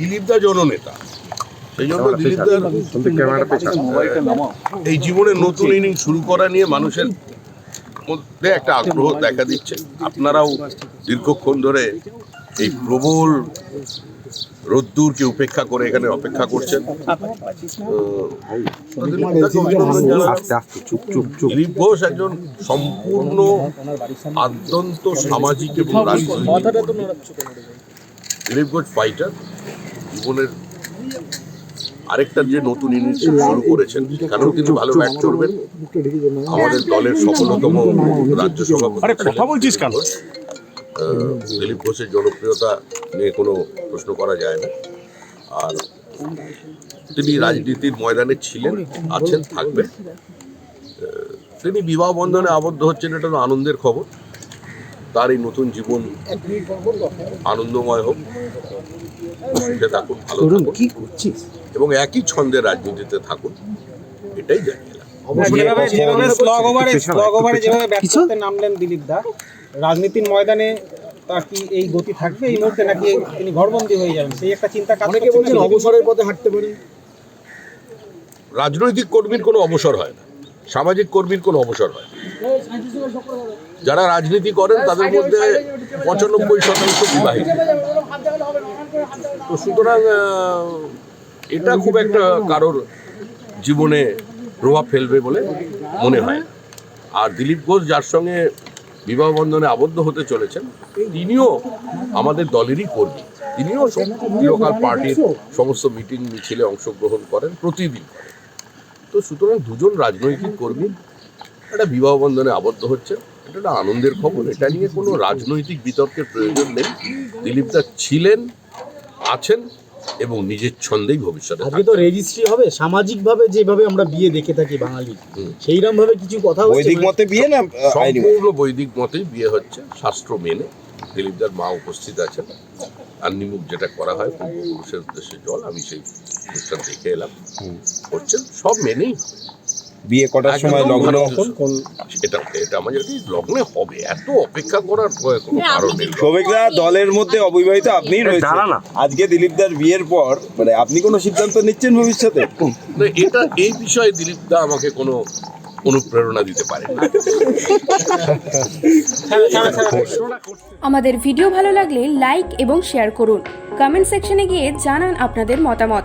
দিলীপ দা জননেতা। সেই জন্য দিলীপ দার এই জীবনে নতুন ইনিং শুরু করা নিয়ে মানুষের মধ্যে একটা আগ্রহ দেখা দিচ্ছে। আপনারাও দীর্ঘক্ষণ ধরে এই প্রবল রোদ্দুরকে উপেক্ষা করে এখানে অপেক্ষা করছেন। দিলীপ ঘোষ একজন সম্পূর্ণ আদ্যন্ত সামাজিক এবং রাজনৈতিক দিলীপ ঘোষ ফাইটার জীবনের আরেকটা যে নতুন ইনিংস শুরু করেছেন সেখানেও তিনি ভালো ব্যাট করবেন আমাদের দলের সফলতম রাজ্য সভাপতি আরে কথা বলছিস কেন? দিলীপ ঘোষের জনপ্রিয়তা নিয়ে কোনো প্রশ্ন করা যায় না। আর তিনি রাজনীতির ময়দানে ছিলেন আছেন থাকবেন। তিনি বিবাহ বন্ধনে আবদ্ধ হচ্ছেন এটা তো আনন্দের খবর। তার এই নতুন জীবন আনন্দময় হোক। সুখে থাকুন ভালো কি করছিস? এবং একই ছন্দে রাজনীতিতে থাকুন এটাই জানিয়ে যেভাবে যেভাবে নামলেন দিলীপ দা রাজনীতির ময়দানে তার কি এই গতি থাকবে? এই মুহূর্তে নাকি তিনি ঘরবন্দি হয়ে যাবেন? সেই একটা চিন্তা কাজ অনেকে বলছেন অবসরের পথে হাঁটতে পারেন রাজনৈতিক কর্মীর কোনো অবসর হয় না। সামাজিক কর্মীর কোনো অবসর হয় না। যারা রাজনীতি করেন, তাদের মধ্যে পঁচানব্বই শতাংশ বিবাহিত তো সুতরাং এটা খুব একটা কারোর জীবনে প্রভাব ফেলবে বলে মনে হয় আর দিলীপ ঘোষ যার সঙ্গে বিবাহ বন্ধনে আবদ্ধ হতে চলেছেন তিনিও আমাদের দলেরই কর্মী। তিনিও লোকাল পার্টির সমস্ত মিটিং মিছিলে অংশগ্রহণ করেন, প্রতিদিন তো সুতরাং দুজন রাজনৈতিক কর্মী একটা বিবাহ বন্ধনে আবদ্ধ হচ্ছে। এটা একটা আনন্দের খবর। এটা নিয়ে কোনো রাজনৈতিক বিতর্কের প্রয়োজন নেই। দিলীপ দা ছিলেন আছেন এবং নিজের ছন্দেই ভবিষ্যতে আজকে তো রেজিস্ট্রি হবে। সামাজিক ভাবে যেভাবে আমরা বিয়ে দেখে থাকি বাঙালি হুম। সেইরকম ভাবে কিছু কথা বৈদিক মতে বিয়ে না সম্পূর্ণ বৈদিক মতেই বিয়ে হচ্ছে শাস্ত্র মেনে। দিলীপদার মা উপস্থিত আছেন। আর নিমুখ যেটা করা হয় পূর্বপুরুষের উদ্দেশ্যে জল আমি সেই অনুষ্ঠান দেখে এলাম। করছেন সব মেনেই বিয়ে কটার সময় লগ্ন ভালো। কোন এটা এটা আমার যদি লগ্নে হবে এত অপেক্ষা করার কোনো কারণ নেই। সৌভিকদা দলের মধ্যে অবিবাহিত আপনিই রয়েছেন। আজকে দিলীপদার বিয়ের পর মানে আপনি কোনো সিদ্ধান্ত নিচ্ছেন ভবিষ্যতে? এটা এই বিষয়ে দিলীপ দা আমাকে কোনো অনুপ্রেরণা দিতে পারে আমাদের ভিডিও ভালো লাগলে লাইক এবং শেয়ার করুন। কমেন্ট সেকশনে গিয়ে জানান আপনাদের মতামত।